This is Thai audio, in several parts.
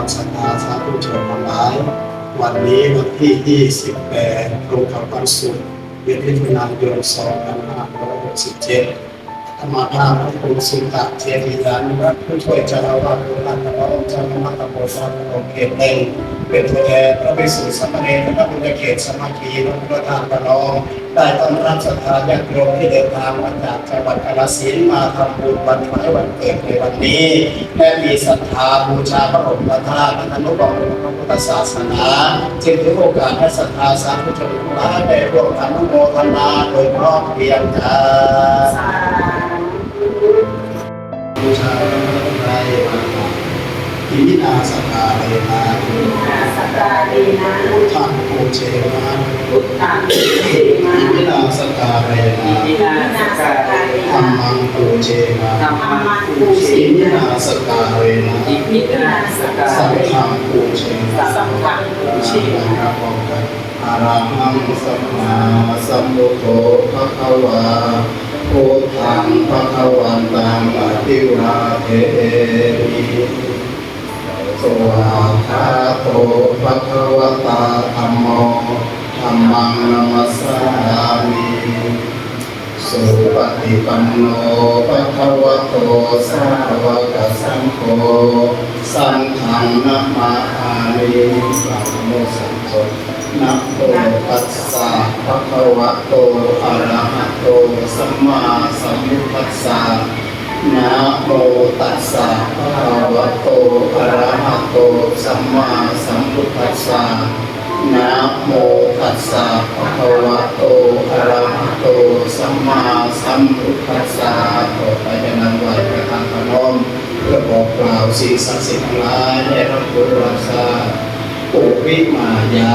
ามศรัทธาสาธุชนทั้งหลาย วันนี้วันที่ 28ตรงกับวันศุกร์เดือนมิถุนายน2567 ธรรมภาพพระคุณสุตะเทวียานวัดผู้ช่วยเจ้าอาวาสวัดพระองค์เจ้าคณะตำบลวัดพระรองเขตหนึ่งเป็นตัวแทนพระภิกษุสามเณรและพระพุทธเขตสมัคคีวัดพระธาตุพระรองได้ต้อนรับศรัทธาญาติโยมที่เดินทางมาจากจังหวัดกาฬสินธุ์มาทำบุญวันคล้ายวันเกิดในวันนี้และมีศรัทธาบูชาพระบรมธาตุพระอนุบาลพระพุทธศาสนาจึงถือโอกาสให้ศรัทธาสาธุชนทั้งหลายได้ร่วมกันอนุโมทนาโดยพร้อมเพรียงกัน ชาไตรมาภอิมินาสกาเรนะนาสกาเรนะพุทธังปูเชนะพุทธังเสมาอิมินาสกาเรนะอินาสกาเรธรรมังปูเชนะธรรมังปูเชอิมินะนาสกาเรนะอิมินาสกาสังฆังปูเชนะสังฆังปูเชชีนะครับพร้อมอาราหังสัมมาสัมพุทโธภะคะวา พุทธังภะคะวันตังอภิวาเทมิสวากขาโตภะคะวตาธัมโมธัมมังนัมสสามิสุปฏิปันโนภะคะวะโตสาวกสังโฆสังฆังนะมาอามินะโมสังโฆ นะโมตัสสะภะคะวะโตอะระหะโตสัมมาสัมพุทธัสสะนะโมตัสสะภะคะวะโตอะระหะโตสัมมาสัมพุทธัสสะนะโมตัสสะภะคะวะโตอะระหะโตสัมมาสัมพุทธัสสะต่อไปจะนำไหวประทานพนมเพื่อบอกกล่าวสิ่งศักดิ์สิทธิ์ทั้งหลายให้รับผลรับทราบ ปุริมายะ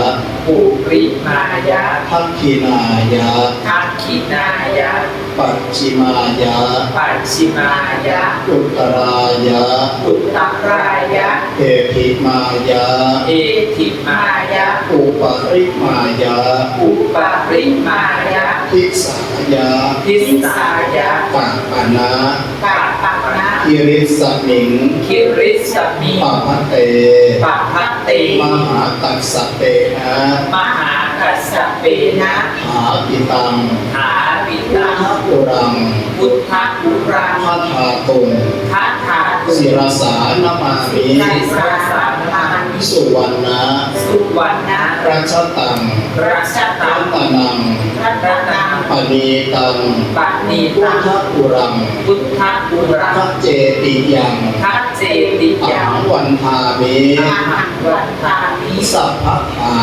ปุริมายะทักขินายะทักขินายะ ปัจฉิมายะ ปัจฉิมายะ อุตตรายะ อุตตรายะ เอภิมายะ เอธิมายะ อุปริมายะ อุปริมายะ ทิสายะ ทิสายะปะปะนะกาปะนะ คิริสมิงคิริสมิปะพะเตปะพัตเต มหาตัสสะเตนะมหากัสสะเปนะหาปิตังหาวิตังปุรังพุทธอุรังพัทาตุงทัทาตุศิรสานามามิไสสา สานามิสุวรรณะสุวรรณะรัชตังรัชตัรังตนังรัตนังปณีตังปณิพุตัทงธปุรังพุทธอุรังพระเจติยังทัจเจติอายังวันทามิอาหังวันทามิสัพพะทา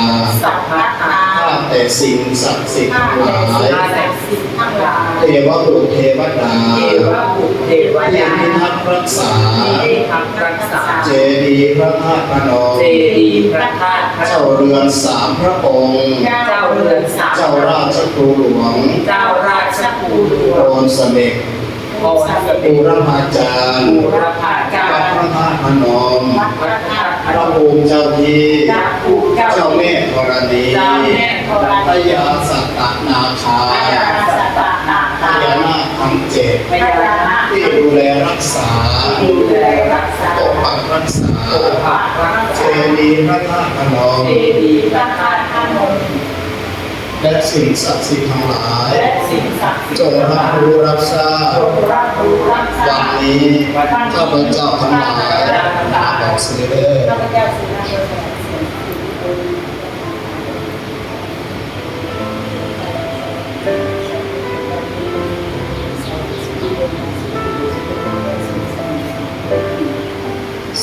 สัพพะทาข้า แต่สิ่งศักดิ์สิทธิ์ข้าทั้งหแต่ลายสิ่งศักดิ์สิทธิ์ทั้งหลายเทวบุตรเทวดาเทวบุตรเทวที่ดาพิทักษ์รักษาที่ได้ทำรักษา เจดีย์พระธาตุพนมเจดีย์พระธาตุพระนเจ้ามเรือนสามพระองค์ เจ้าเรือนสามเจ้าราชครูหลวงเจ้าราชภูหลวโรงนเสม็ดโอสเปบูรพาจารย์บูรพาจาวัดรพระธาตุพนมวัด พระธาตุพพนระมภูมิเจ้าที่เจ้าภูเจ้าเจ้าแม่ธรณีเจ้าแม่ธรพณีญาสัตตนาคาพญาสัตตนาพคาญานาคทั้งเจ็ดพญานาคที่ดูแลรักษาดูแลรักษาปกปักรักษาปกปักรักเจษาดีย์พระธาตุพนม และสิ่งศักดิ์สิทธิ์ทั้งหลาย และสิ่งศักดิ์สิทจธิ์งรับรู้รับทราบจงรับรู้รับทวัรานบนี้ข้าพเจ้าทั้งหลายบอกสื่อเด้อข้าพเจ้าสินาเดช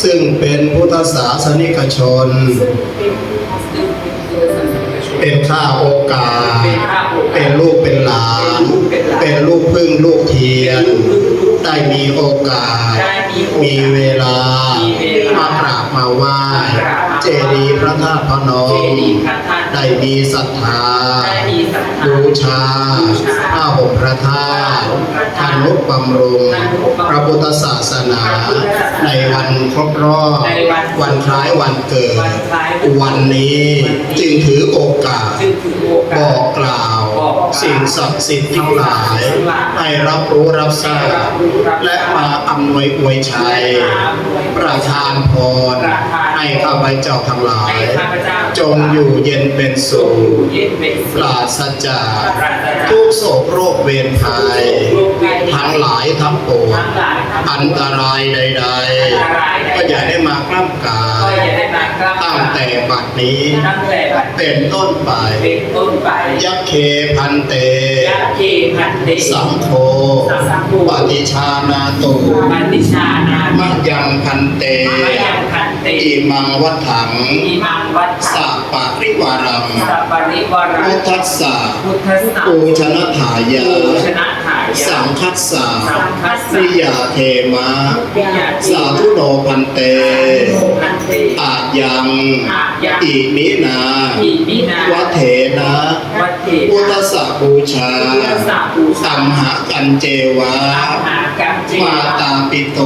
ซึ่งเป็นพุทธศาสนิกชนเป็น ข้าโอกาส เป็นลูกเป็นหลาน เป็นลูกพึ่งลูกเทียน ได้มีโอกาส มีเวลามากราบมาไหว้ เจดีย์พระธาตุพนเจมดีย์พระธาตุได้มีศรัทธาได้มีศรัทธาบูชาผ้าห่มพระธาตุทานุบำรุงพระพุทธศาสนา ในวันครบรอบ วันคล้ายวันเกิด วันนี้จึงถือโอกาสจึงถือโอกาบสอกกล่าว สิ่งศักดิ์สิทธิ์ทั้งหลาย ให้รับรู้รับทราบ และมาอำนวยอวยชัย ประทานพร ให้ข้าพเจ้าทั้งหลาย จงอยู่เย็นเป็นจสุงขอยู่เย็นเป็นปสุขรปราศจากทุกโศกโรคเวรภัย ทุกเวรภัยทั้งหลายทั้งปวงทั้งหลายทั้งปวงอันตรายใดอันตรายใดๆๆก็อย่าได้มากล้ำกาก็ยอย่าได้มากล้าตั้งแต่บัดนี้ตั้งแต่บัดเป็นต้นไปเป็นต้นไปยักเคพันเตยะเคพันเตสังโฆสังโฆปฏิชานาตุปฏิชานามัจยังพันเตมะยังพันเตอิมังวัฏถังอิมังวัฏสัปปะริวารังสัปปะริวารัพุงทธัสสะพุทธสัปูชนะถายาปูชนะถายาสังคัสสะสังคัสสะวิยาเทมะวิยาเทสาธุโนพันเตพันเตอายังอายังอิมินาอิมินาวัเถนะวัดเทพุทธสสะบูชาพุทธสาบูชาสัมหากันเจวะอาหากัมเจมาตาปิโต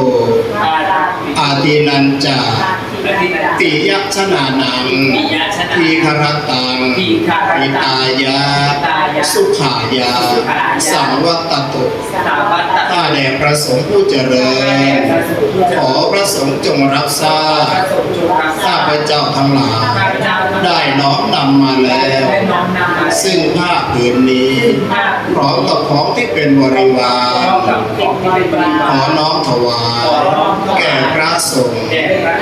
อาตาอาทินันจา ปฏิบัติปิยัชนานังปิยชนะทีครตังทีฆรตังอิตายะตายะ สุขายาสุขายาสังวัตตุสาวัตตะข้าแด่ประสงค์ผู้เจริญ ขอพระสงฆ์จงรับทราบพระสงฆ์จงรับทราข้าบพเจ้าทั้งหลายข้าพเจ้าทั้งหลายได้น้อมนำมาแล้ว ซึ่งผ้าผืนนี้พร้อมกับของที่เป็นบริวาพร้อมกับขอน้อมถวายแก่พระสงฆ์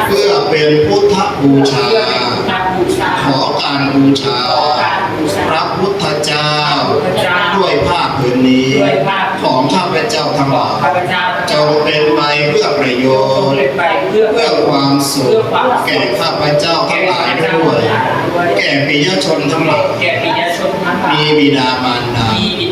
เพื่อเป็นพุทธบูชา ขอการบูชาขอการบูชาพระพุทธเจ้าพระพุทธเจ้า ด้วยผ้าผืนนี้ด้วยผ้าของข้าพเจ้าทั้งหลายข้าพเจ้าจงเป็นไปเพื่อประโยจงชน์เป็นไปเพื่อเพื่อความสุขเพื่อความสุขแก่ข้าพเจ้าทั้งหลายด้วย แก่ปิยชนทั้งหลายแก่ปิยชนทั้งหลายมีบิดามารดามีบิ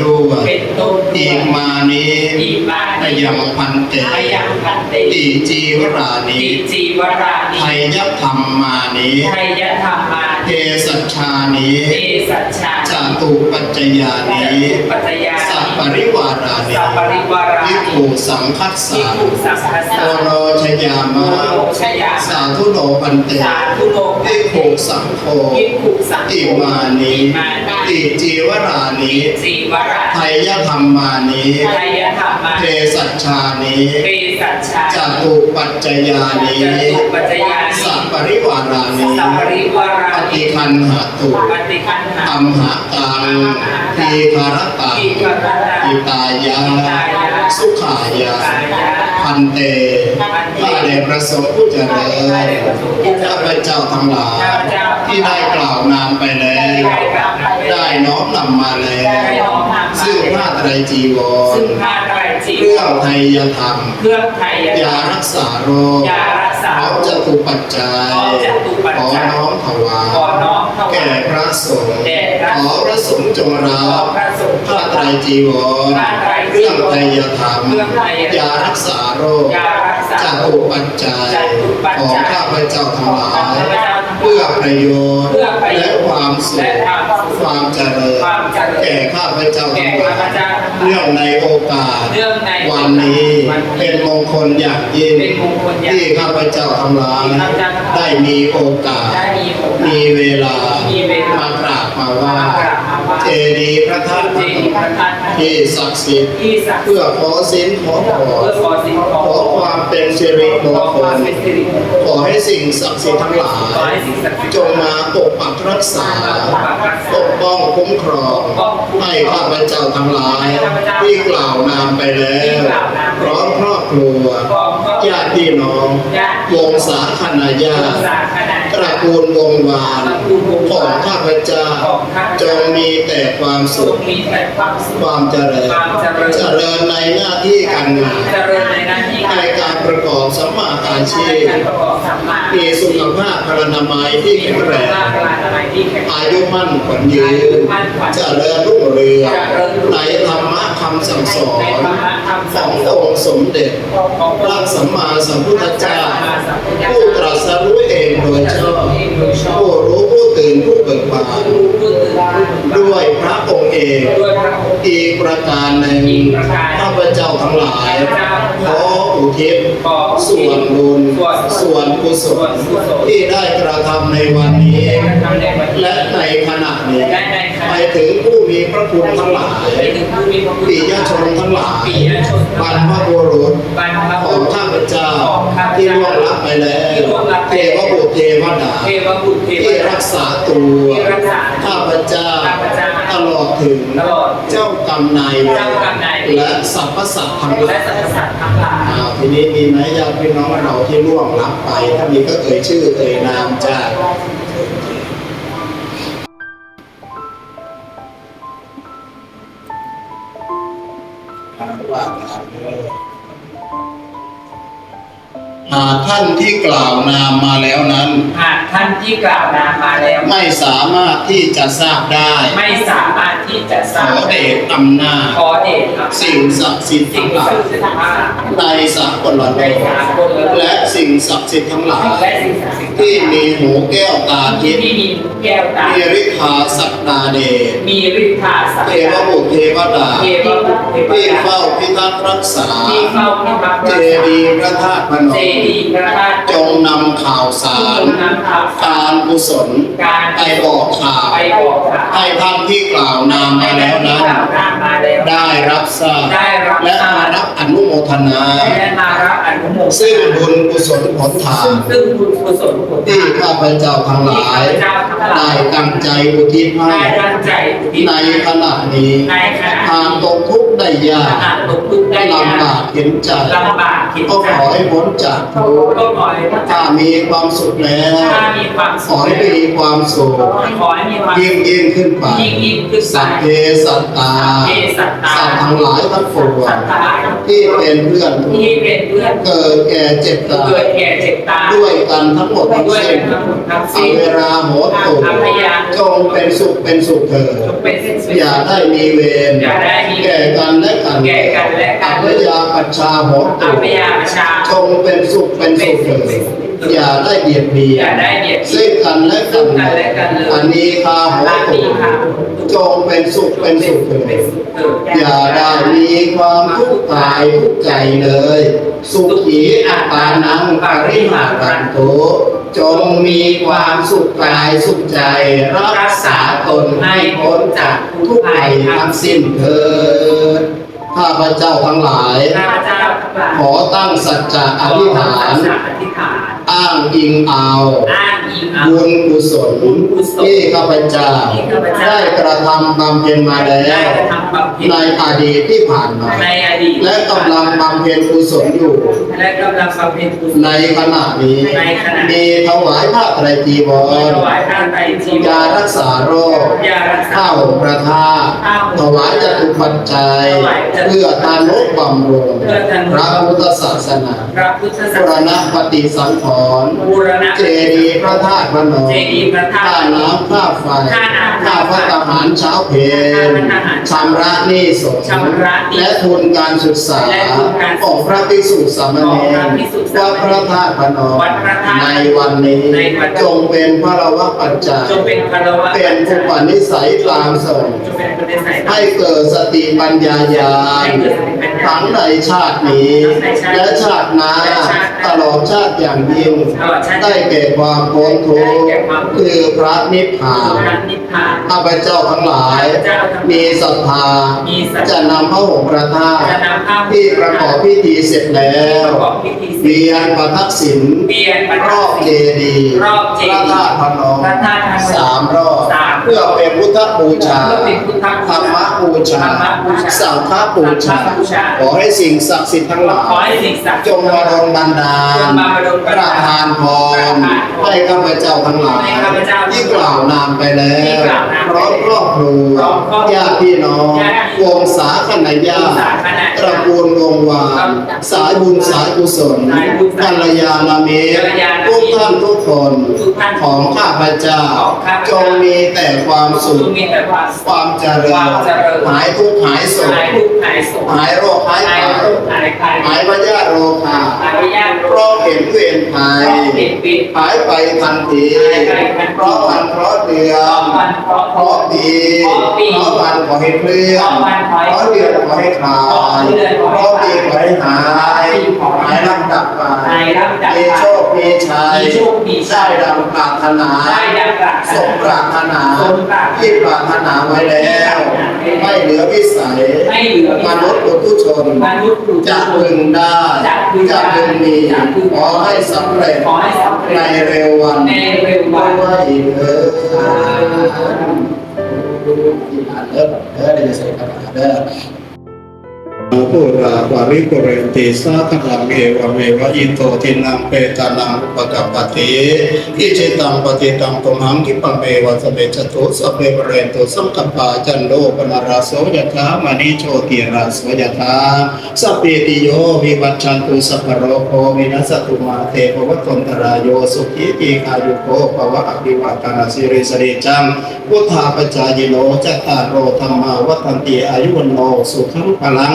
ดามารดาเป็นต้นด้วยเป็นต้นด้วยอีกมานี้อีกมานี้พยังพันเตพยังพันเตอีจีวรานีอิจีวรานิไทยธรรมมานี้ไทยธรรมาเทสัชชานี้เทสัชชาจาตุปัจจยานี้ปัจจยาสัพปริวารานิสัพปริวาราวินิภูสังคัสสะวิภูสังคัสสะโอโนชยามะโอชยามะสาธุโนปันเตสาธุโล กวิภูสังโฆวิภูสังโฆอิมานิอิมานิอิจีวรานิสีวราไทยธรรมานิไทยธรรมา เทสัชชานิเทสัชชาจาตุปัจจยานิจตุปัจจยานิสัพปริวารานิสัพปริวาราปนิฏิคันหตุปฏิคันหาอัมหาตังทีคารตังทีฆรตังอิตายะอิตายะสุขายะสุขายะพันเตพันเตข้าแด่ประสงค์ผู้เจริญข้าพเจ้าทั้งหลายข้าพเจ้าที่ได้กล่าวนามไปแล้ว ได้กล่าวนามไปแล้วได้น้อมนำมาแล้วได้น้อมนำมาแล้ว ซึ่งผ้าไตรจีวซึ่งรผ้าไตรจีเครื่องไทยธรรมเครื่องไทยยารักษาโรคยารักษาพร้อมจตุปัจจัยพร้อมจตุปัจขอจัยน้อมถวายขอน้อมถวายแก่พระสงฆ์แด่พระขอพระสงฆ์จงรัขอบพระสงฆ์ผ้าไตรจีวรผ้าไตรเคจีรื่องวรไทยธรรมเครื่องไทยธรรมยารักษาโรคยารักษาจตุปัจจัยจตุปัจของจัยข้าพเจ้าทั้งหลายของข้าพ เจ้าทั้งหลายเพื่อประโยชน์เพื่อประโยชน์และความสุขและความสุขความเจริญความเจริญแก่ข้าพเจ้าทั้งหแก่ลาข้าพยเจ้าทั้งหลายเรื่องในโอกาสเรื่องในวันนี้วันนี้เป็นมงคลอย่างยิ่งเป็นมงคลอย่างยิ่งที่ข้าพเจ้าทั้งหลายที่ข้าพเจ้าทั้งหลายได้มีโอกาสได้มีโอกาส มีเวลามีเวลามากราบมาไหว่ามากราบมาไหว้เจดีย์พระธาตุเจดีย์พระธาตุที่ศักดิ์สิทธิ์ที่ศักดิ์สิทธิ์เพื่อขอสินขอพเพื่อรขอ เป็นสิริมงคลเป็นสิริมงคลขอให้สิ่งศักดิ์สิทธิ์ทั้งหลายจงมาปกปักรักษาปกป้องคุ้มครองให้ข้าพเจ้าทั้งหลาย ที่กล่าวนามไปแล้วพร้อมครอบครัว ญาติพี่น้องวงศาคณาญาติสาขนาดตระกูลวงวานของข้าพเจ้าจงมีแต่ความสุสุขขมีแต่ความสุขความเจริญความเจริญเจริญในหน้าที่การงานเจริญในหน้าที่ในการประกอบสัมมาอาชีในพการประกอบสัมมามีสุขภาพพลานามัยที่แข็งแรงร่างกายอะไรที่แข็งแรงอายุมั่นขวัญยืนเจริญรุ่งเรืองในธรรมะคำสั่งสอนในธรรมะคำขสั่องงสออนงค์สมเด็จของพระสัมมาสัมพุทธเจ้าสัมพุทธผู้ตรัสรู้เองโดยชอบโดยชอบผู้รู้ผู้ตื่นผู้เบิกบานผู้ตื่นผู้ด้วยพระองค์เองด้วยพระองค์อีกประการหนึ่งอีกประการข้าพเจ้าทั้งหลายข้าพเจ้าทั้งหลายขออุทิศขออุทิศส่วนบุญส่วนส่วนกุศส่วนลกุศลที่ได้กระทำในวันนี้ทำในวันนี้และในขณะนี้ และในขณะให้ถึงผู้มีพระคุณทั้งหลายปิยชนทั้งหลายปิยชนบรรพบุรุษบรรพขบุองข้าพเจ้าของข้าพเจ้าที่ล่วงลับไปแล้วที่ล่วเทวบุตรเทวดาที่รักษาตัวข้าพเจ้าตลอดถึงเจ้ากรรมนายเวรและสรรพสัตว์ทั้งหลายสรรพทั้งหลายทีนี้มีไหมญาติพี่น้องเราที่ล่วงลับไป ถ้ามีก็เอ่ยชื่อเอ่ยนามจ้า ท่านที่กล่าวนามมาแล้วนั้น หากท่านที่กล่าวนามมาแล้ว ไม่สามารถที่จะทราบได้ ไม่สามารถ ที่จะทขราบอเดชอำนาจขอเดชครับสิ่งศักดิ์สิทธิ์สิ่ทั้งงหลาศัยกดิ์สิทธิ์ทั้งหลายในสากลโลในกสากลโลกและสิ่งศักดิ์สิทธิ์ทั้งหลายและสิ่งศักดิ์สิทธิ์ที่มีหูแก้วตาทิที่พย์มีแก้วตามีฤทธาสักดาเดชมีฤทธาสักเทวบุตรเทวดาเทวบุตรเทวที่ดาเฝ้าพิทักษ์รักษา ที่เฝ้าพิทักษ์เจรักษาดีย์พระธาตุพนเจมดีย์พระธาตุจงนำข่าวสาร จงนำข่าวสารการกุศลการไปบอกข่าวไปบอกข่าวให้ท่านที่กล่าวนามมาแล้วนั้นกล่าวนามมาแล้วได้รับทราบได้รับและทราบมารับอนุโมทนาและมารับอนุโมทนา ซึ่งบุญกุศลผลทานซึ่งบุญกุศลผลที่ข้าพเจ้าทั้งหลายที่ข้าพเจ้าทั้งหลายได้ตั้งใจอุทิศให้ได้ตั้งใจอุทิศในขณะนี้ในขณะทางตกทุกข์ได้ยาขกณะตกทุกข์ได้ยากลำบากเห็นใจลำบากเข็นก็ใจขอให้พ้นจากทุกข์ก็ขอให้พระถ้าเจ้ามีความสุขแล้วถ้ามีความขสุอขให้มีความสุขขอให้มีความยิ่งยิ่งขึ้นไปยิ่งยิ่งขึ้นไปสัพเพสัตตาสัพเพสัตตาสัตว์ทั้งหลายทั้งปวสังตว์ทั้งหลายที่เป็นเพื่อนทุกที่ข์เป็นเพื่อนเกิดแก่เจ็บตายเกิดแก่เจ็บตายด้วยกันทั้งหมดทั้งด้วยสิ้นทั้งหมดทั้งเอาสิ้นเวลาโหดตุอัพยาจงเป็นสุขเป็นสุขเถิดจงเป็นสิ้นสุดอย่าได้มีเวรอย่าได้มีเวรแก่กันและกันแก่กันและกันอัพยาปัชชาโหดอัตุพยาประชาจงเป็นสุขเป็นสุขเถิด อย่าได้เบียดเบียอย่านได้เบียดเบีซึ่ยงนกันและซึ่กันงกันและกันเลยอันนี้คาโหอาตุมีค่ะจงเป็นสุขเป็นสุขเถิเป็นดสุขเถิดอย่าได้มีความทุกข์กายทุกข์ใจเลย สุขีอัตตานังปริหารันโตจงมีความสุขกายสุขใจ รักษาตนให้พ้นจากทุกข์ภัยทั้งสิ้นเถิด ข้าพเจ้าทั้งหลาย ข้าพเจ้าทั้งหลายขอตั้งสัจจะอธิษฐานขอตั้งสัจจะอธิษฐานอ้างอิงเอาอ้างอิงเอา บุญกุศลบุญกุศลที่ข้าพเจ้าที่ข้าพเจ้า ได้กระทำบำเพ็ญมาแล้ได้ว กระทำบำเพ็ญในอดีตที่ผ่านมา ในอดีตและกำลังบำเพ็ญกุศลอยู่ และกำลังบำเพ็ญกุศล ในขณะนี้ในขณะมีถวายผ้าไตรจีวมีรถวายทานไตรจีวร ยารักษาโรคยารักษาข้าวประทาข้าว ถวายจตุปัจจัย ถวายจตุเพื่อทานุบำรุงเพื่อทานุพระพุทธศาสนาพระพุทธศาบุสรณนาปฏิสังขรณ์บูรณะเจดีย์พระธาตุพนมเจดีย์พระธาตุค่าน้ำค่าไฟค่าน้ำค่าพระทหารเช้าเพลค่าพระทหารชำระหนี้สงฆ์ชำระหนี้และทุนการศึกษาและทุนการศึกษาของพระภิกษุสามเณของพรระภิกษุสาวัมดเณรพระธาตุพนมวัดพระธาตุในวันนี้ในวันนี้จงเป็นพระวะปัจจัยจงเป็นคารวะเป็นอุปนิสัยตามส่งจงเป็นคนในสายตาให้เกิดสติปัญญาญาณให้เกิดสติปัญญาทั้งในชาตินี้ทั้งในชาติและชาติหน้าและชาติหน้าตลอดชาติอย่างยิ่งตลอดชาติได้แก่ความพ้นทุกได้ข์แก่ความพ้นทุกข์คือพระนิพพานพระนิพพานข้าพเจ้าทั้งหลายข้าพเจ้าทั้งหลาย มีศรัทธามีศรัทธาจะนำพระหงส์พระธาตุจะนำข้าวที่ประกอบพิธีเสร็จแล้วประกอบพิธีเสร็จเวียนประทักษิณเวียนประทัรกอบษิณเจดีย์รอบเจดีย์พระธาตุพนมพระธาตุพนมสามรอบสามเพื่อเป็นพุทธบูชาเพื่อเป็นพุทธบูชาธรรมบูชาธรรมบูชาสังฆบูชาสังฆบูชา ขอให้สิ่งศักดิ์สิทธิ์ทั้งหลาขอยให้สิ่งศักดิ์จสิทงธิ์มาดลบันดาจลงมาดลบันปดาลระทานพประรทานพรให้ข้าพเจ้าทั้งหลายให้ข้าพเจ้าที่กล่าวนามไปแล้ที่วกล่าวนามพไปร้อมครอบครัวพร้อมครอบครัวญาติพี่น้องญาติพี่วน้องงศาคณะญาวงศาคณะตระกูลวงวานสายบุญสายกุศลสายบุญกัลยาณมิตรกัลยาณมิตรทุกท่านทุกคนทุกท่านของข้าพเจ้าของข้าพจเจ้างมีแต่ความสุจขงมีแต่ความสุข ความเจริควาญมเจริญหายทุกข์หายโศกหายทุกข์หายโศกหายโรโรคหายหายขาโรคหายไข้หายพยาธิโรคาหายยากเพโรราะคเห็นเวียนภัยเด็กปิดหายไปทันทีหายไปทันทีเพราะวันเพราะเดือนวันเพราะเพราะปีเพราะปีเพราะวันขอให้เคลื่อนเพราะวันขอให้เพราะเดือนขอให้คลายเพราะเดือนขอให้เพราะปีขอให้หายขอให้หายร่ำดับไปหายร่ำดับไปมีโชคมีชัยมีโชคมีชัย ได้ดังปรารถนา ได้ดังปรารถนาสมปรารถนาสมปรารถนาที่ปรารถนาไว้แล้ว ไม่เหลือวิสัยไม่เหลือวิสัยมนุษย์ปุถุชนมนุษย์ปุถุชนจะพึงได้จะพึงได้จะพึงมีจะพึงขอให้สำเร็จขอให้สำเร็จในเร็ววันในเร็ววันด้วยเถิดเอ อเออเดี๋ยวจะใส่กราปราปาริปุเรนติสาคลังเอวเมวะอิโตทินังเปตานังอุปกัปปติอิจิตังปฏิตังตุมหังกิปะเมวะสเปจตุสเปเรนตุสังกัปปาจันโดปนาราโสยถามณิโชติราโสยถาสัพเพติโยวิวัชชันตุสัพพะโรโควินัสตุมาเตภวตนตรายโยสุขีติอายุโกภวะอภิวาตนาสิริสริจังพุทธาปจายโนจัตตารโรธรรมาวัฏันติอายุวันโนสุขังพลัง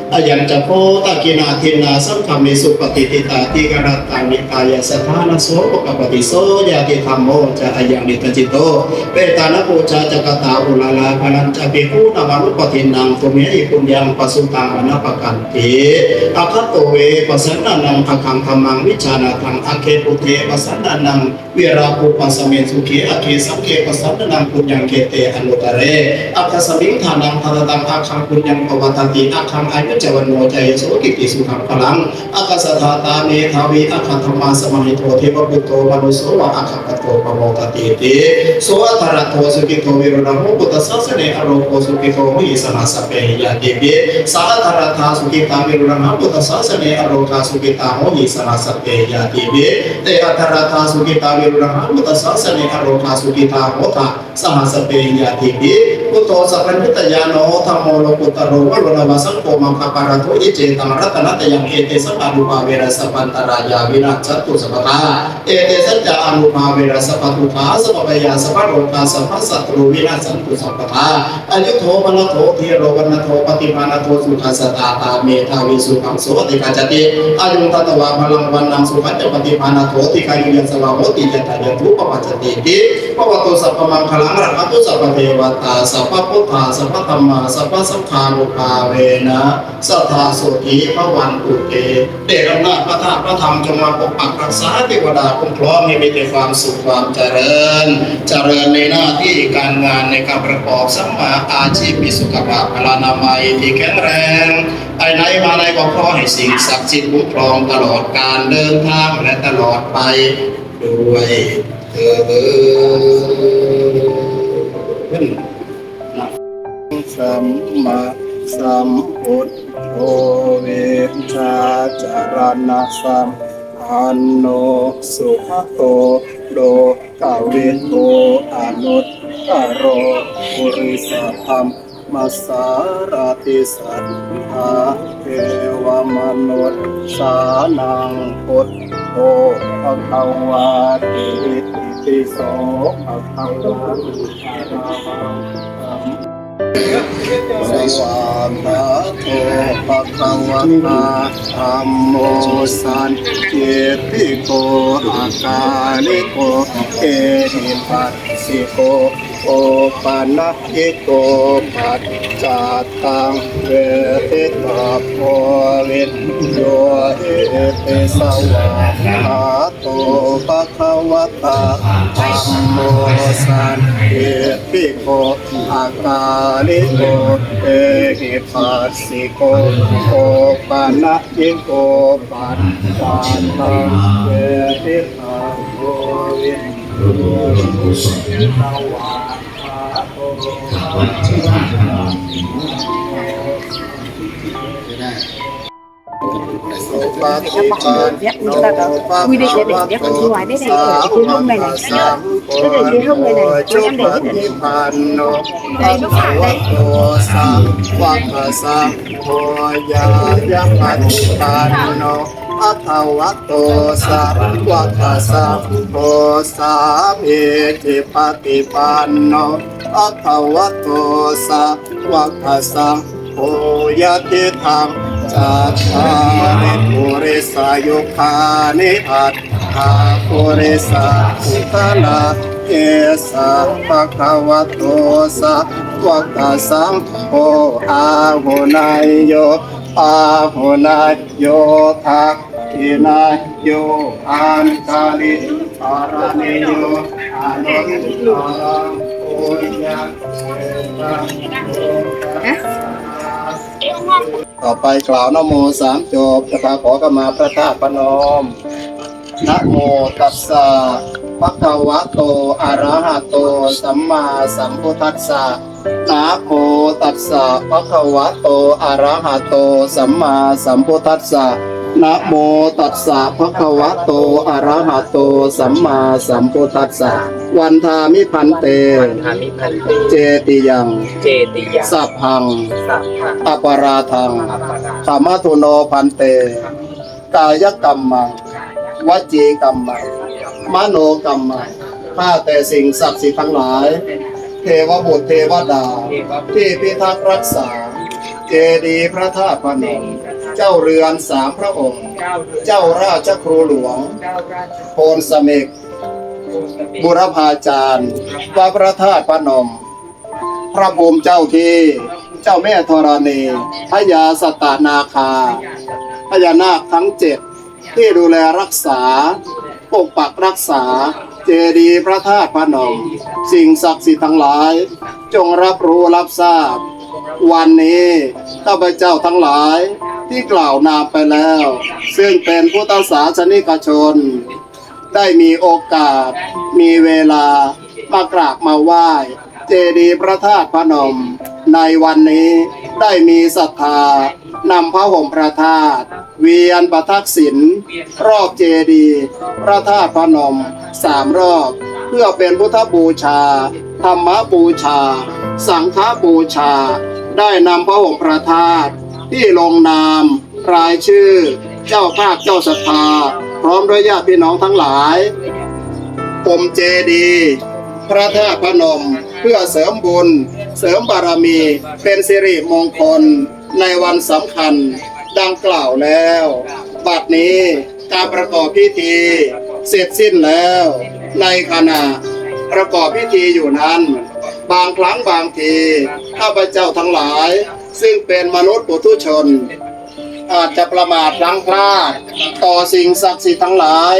อายัญจะโพตะกินาทินาสัมขมิสุปฏิติตาติกรตังนิกายสถานโสปกปฏิโสยาติธรรมโมจะอายังนิตจิตโตเปตานะปูชาจักตาอุลาลาพนัญจะปิภูนามานุปทินังตุเมอิปุญญังปสุตังอนาปกันติอาคตโตเวปัสสนานังภคังธรรมังวิชานาทังอเคปุเทปัสสนานังเวราภูปัสเมสุขีอเคสังเกปัสสนานังปุญญังเกเตอนุตเรอัคสมิงทานังทารตังอาคังปุญญังปวัตติอาคังอายุจวันโนจายโสกิติสุขังพลังอาคัสธาตาเมทาวีอาคัธรรมาสมาหิโตเทวปุตโตมนุโสวะอาคัปโตปโมตติเติโสอัตระโตสุกิโตวิรุณโมปุตตสัสเนอโรโกสุกิโตมิสนาสเปยาติปิสาธารทาสุกิตาวิรุณโมปุตตสัสเนอโรคาสุกิตาโมิสนาสเปยาติปิเตอัตระทาสุกิตาวิรุณโมปุตตสัสเนอโรคาสุกิตาโมทาสหสเปยาติปิ พุทโธสัพพัญญุตยาโนธรรมโมโลกุตโรวะโลนวาสังโฆมังคปาระโทอิเจตังรัตนะตยังเอเตสัพพานุภาเวรสพพันตรายาวินาศสัตุสัพพะเอเตสัจจาอนุภาเวรสพพทุขาสัพพยาสัพพโลกาสัพพสัตรูวินาศสัตุสัพพะอายุโทมนโทเทโรวันโทปฏิมาณโทสุขัสตาตาเมธาวิสุขังโสติกาจติอายุตัตวาพลังวันนังสุขัจปฏิมาณโทติกายุยันสลาโหติยันตายันทุปปัจจติติปวัตตุสัพพมังคลังรักตุสัพพเทวตาสัพพพุทธาสัพพธรรมาสัพพสังฆานุภาเวนะสัทธาโสติพระวันตุเตเดชอำนาจพระธาตุพระธรรมจงมาปกปักรักษาเทวดาคุ้มครองให้มีแต่ความสุขความเจริญ เจริญในหน้าที่การงานในการประกอบสัมมาอาชีพมีสุขภาพพลานามัยที่แข็งแรงไปไหนมาไหนก็ขอให้สิ่งศักดิ์สิทธิ์คุ้มครองตลอดการเดินทางและตลอดไปด้วยเถิด สัมมาสัมพุทโธเวชาจารณะสัมอันโนสุขโตโลกาเวโตอนุตตโรปุริสธรรมมาสารติสัทธาเทวมนุษย์สานังพุทโธภะคะวาติติโสภะคะวะติอะระหังสัม สวากขาโตปะคะวะตาธัมโมสันเกติโกอาการิโกเอหิปัสสิโก โอปานะหิโกปัจจาตังเวทิตาโพวินโยเอเตสวะขาโตภะคะวตาธัมโมสันเจติโกอาการิโกเอหิปัสสิโกโอปานะยิโกปันตาตังเวทิตาโยวิน โยสวาคาโต Em mặc đồ dép như ta có quy định để để dép còn ngoài đấy này ở cái hôm này này cái này cái hôm này này rồi em để cái này พันโน đây nó phải đây โตสังวัคสังโฆยายะปั จปันโนอัตวะโตสังวัคสังโฆสามีจิปฏิปันโนอัตวะโตสังวัคสังโฆโอยติทังจัตตาริปุริสายุคานิอัตถาปุริสาอุตลาเอสะภะคะวะโตสะวะกะสังโฆอาหุนายโย อาหุนายโยทักขินายโยอันคาลิอารานิโยอานุตตรังโอยะเอตังต่อไปกล่าวนโมสามจบจะพาขอกมาพระธาตุพนมนะโมตัสสะภะคะวะโตอะระหะโต สัมมาสัมพุทธัสสะ นะโมตัสสะภะคะวะโตอะระหะโต สัมมาสัมพุทธัสสะนะโมตัสสะภะคะวะโตอะระหะโต สัมมาสัมพุทธัสสะวันทามิพันเตทามิพันเต เจติยัง เจติยาสัพพัง สัพพะอปาราทังอัปปะราธรรมทุโนพันเต กายกรรมังวจีกรรมังมโนกรรมังข้าแต่สิ่งศักดิ์สิทธิ์ทั้งหลาย เทวบุตรเทวดา ที่พิทักษ์รักษา เจดีย์พระธาตุพนมเจ้าเรือนสามพระองค์ เจ้าราชครูหลวง โพนสเมกบุรพาจารย์วัดพระธาตุพนม พระภูมิเจ้าที่ เจ้าแม่ธรณีพญาสตานาคาพญานาคทั้งเจ็ดที่ดูแลรักษาปกปักรักษา เจดีย์พระธาตุพนม สิ่งศักดิ์สิทธิ์ทั้งหลาย จงรับรู้รับทราบ วันนี้ข้าพเจ้าทั้งหลายที่กล่าวนามไปแล้ว ซึ่งเป็นพุทธศาสนิกชน ได้มีโอกาส มีเวลามากราบมาไหว้ เจดีย์พระธาตุพนม ในวันนี้ได้มีศรัทธานำพระห่มพระธาตุเวียนประทักษิณรอบเจดีย์พระธาตุพนม สามรอบ เพื่อเป็นพุทธบูชา ธรรมบูชา สังฆบูชา ได้นำพระห่มพระธาตุที่ลงนาม รายชื่อ เจ้าภาคเจ้าศรัทธา พร้อมด้วยญาติพี่น้องทั้งหลายปมเจดี พระธาตุพนม เพื่อเสริมบุญ เสริมบารมี เป็นสิริมงคล ในวันสำคัญดังกล่าวแล้ว บัดนี้การประกอบพิธี เสร็จสิ้นแล้ว ในขณะประกอบพิธีอยู่นั้น บางครั้งบางทีข้าพเจ้าทั้งหลาย ซึ่งเป็นมนุษย์ปุถุชน อาจจะประมาทลังพลาด ต่อสิ่งศักดิ์สิทธิ์ทั้งหลาย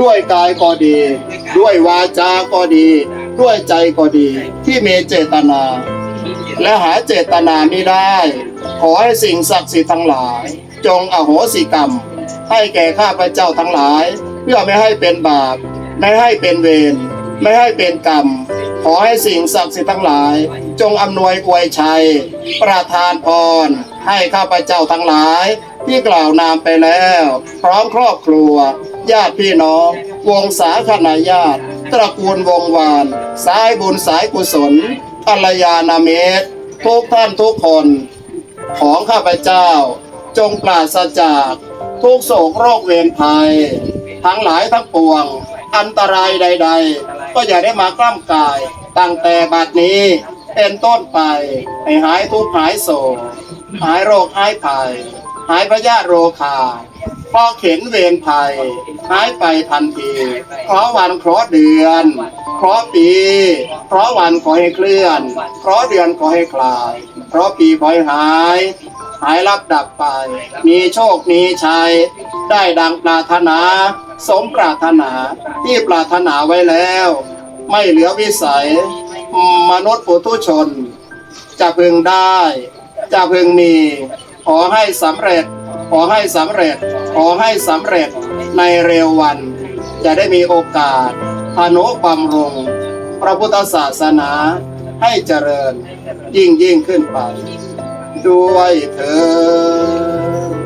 ด้วยกายก็ดี ด้วยวาจาก็ดี ด้วยใจก็ดี ที่มีเจตนา และหาเจตนาไม่ได้ ขอให้สิ่งศักดิ์สิทธิ์ทั้งหลาย จงอโหสิกรรม ให้แก่ข้าพเจ้าทั้งหลาย เพื่อไม่ให้เป็นบาป ไม่ให้เป็นเวร ไม่ให้เป็นกรรม ขอให้สิ่งศักดิ์สิทธิ์ทั้งหลาย จงอำนวยอวยชัย ประทานพร ให้ข้าพเจ้าทั้งหลาย ที่กล่าวนามไปแล้ว พร้อมครอบครัว ญาติพี่น้อง วงศาคณาญาติ ตระกูลวงวาน สายบุญสายกุศลกัลยาณมิตรทุกท่านทุกคน ของข้าพเจ้า จงปราศจากทุกโศกโรคเวรภัย ทั้งหลายทั้งปวง อันตรายใด ๆ ก็อย่าได้มากล้ำกาย ตั้งแต่บัดนี้เป็นต้นไป ให้หายทุกข์หายโศกหายโรคหายภัย หายพยาธิโรคาพราะเข็นเวรภัย หายไปทันทีเพราะวันเคราะเดือนเพราะปี เพราะวันขอให้เคลื่อนเพราะเดือนขอให้คลายเพราะปีขอให้หาย หายรับดับไป มีโชค มีชัย ได้ดังปรารถนา สมปรารถนาที่ปรารถนาไว้แล้ว ไม่เหลือวิสัย มนุษย์ปุถุชน จะพึงได้ จะพึงมี ขอให้สำเร็จ ขอให้สำเร็จ ขอให้สำเร็จในเร็ววัน จะได้มีโอกาสพนุบำรุงพระพุทธศาสนาให้เจริญยิ่งยิ่งขึ้นไป ด้วยเธอ